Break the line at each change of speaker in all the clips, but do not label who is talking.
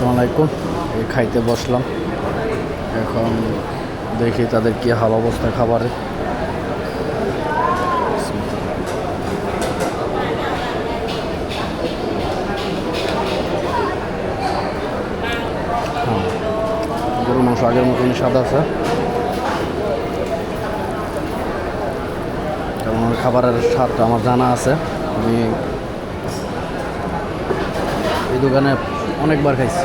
আসসালামু আলাইকুম। এই খাইতে বসলাম। এখন দেখি তাদের কি হাল অবস্থা খাবারে। হ্যাঁ, গরুর মাংস আগের মতনই স্বাদ আছে। ওর খাবারের স্বাদটা আমার জানা আছে। আমি এই দোকানে অনেকবার খাইছি।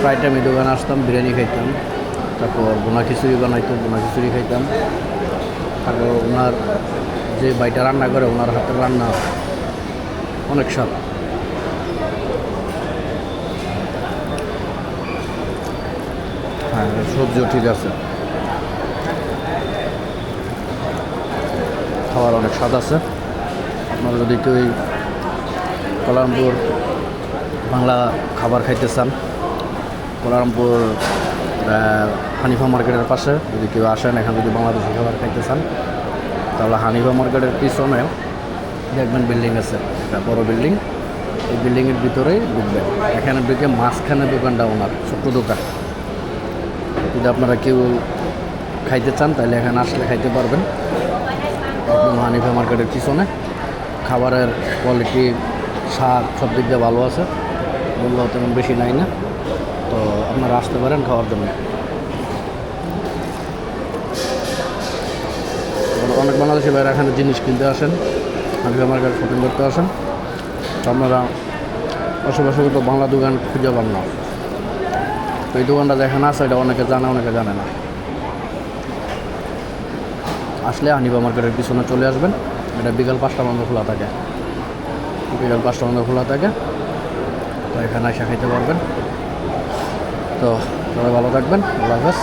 প্রায় টাইম দোকানে আসতাম, বিরিয়ানি খাইতাম, তারপর বোনা খিচুড়ি বানাইতো, বোনা খিচুড়ি খাইতাম। তারপর ওনার যে বাইটা রান্না করে, ওনার হাতের রান্না অনেক স্বাদ। হ্যাঁ সবজিও ঠিক আছে। খাওয়ার অনেক স্বাদ আছে। আপনারা যদি কেউ এই কলারামপুর বাংলা খাবার খাইতে চান কলারামপুর হানিফা মার্কেটের পাশে। যদি কেউ আসেন, এখানে যদি বাংলাদেশি খাবার খাইতে চান তাহলে হানিফা মার্কেটের পিছনে দেখবেন বিল্ডিং আছে। একটা বড় বিল্ডিং। এই বিল্ডিংয়ের ভিতরেই ঢুকবেন। এখানে ঢুকে মাঝখানে দোকানটা ওনার, ছোট্ট দোকান। যদি আপনারা কেউ খাইতে চান, তাহলে এখানে আসলে খাইতে পারবেন। হানিফা মার্কেটের পিছনে। খাবারের কোয়ালিটি স্বাদ সব দিক দিয়ে ভালো আছে। মূল্য তেমন বেশি নাই না। তো আপনারা আসতে পারেন খাওয়ার জন্য। অনেক বাংলাদেশি বাইরে এখানে জিনিস কিনতে আসেন হানিফা মার্কেট শপিং করতে আসেন। তো আপনারা আশেপাশে তো বাংলা দোকান খুঁজে পান না। তো এই দোকানটা যেখানে আছে, এটা অনেকে জানে অনেকে জানে না। আসলে হানিফা মার্কেটের পিছনে চলে আসবেন। এটা বিকাল পাঁচটা বন্ধ খোলা থাকে। বিকাল পাঁচটা বন্ধ খোলা থাকে। তো এখানে এসে খাইতে পারবেন। তো সবাই ভালো থাকবেন। আল্লাহ হাফেজ।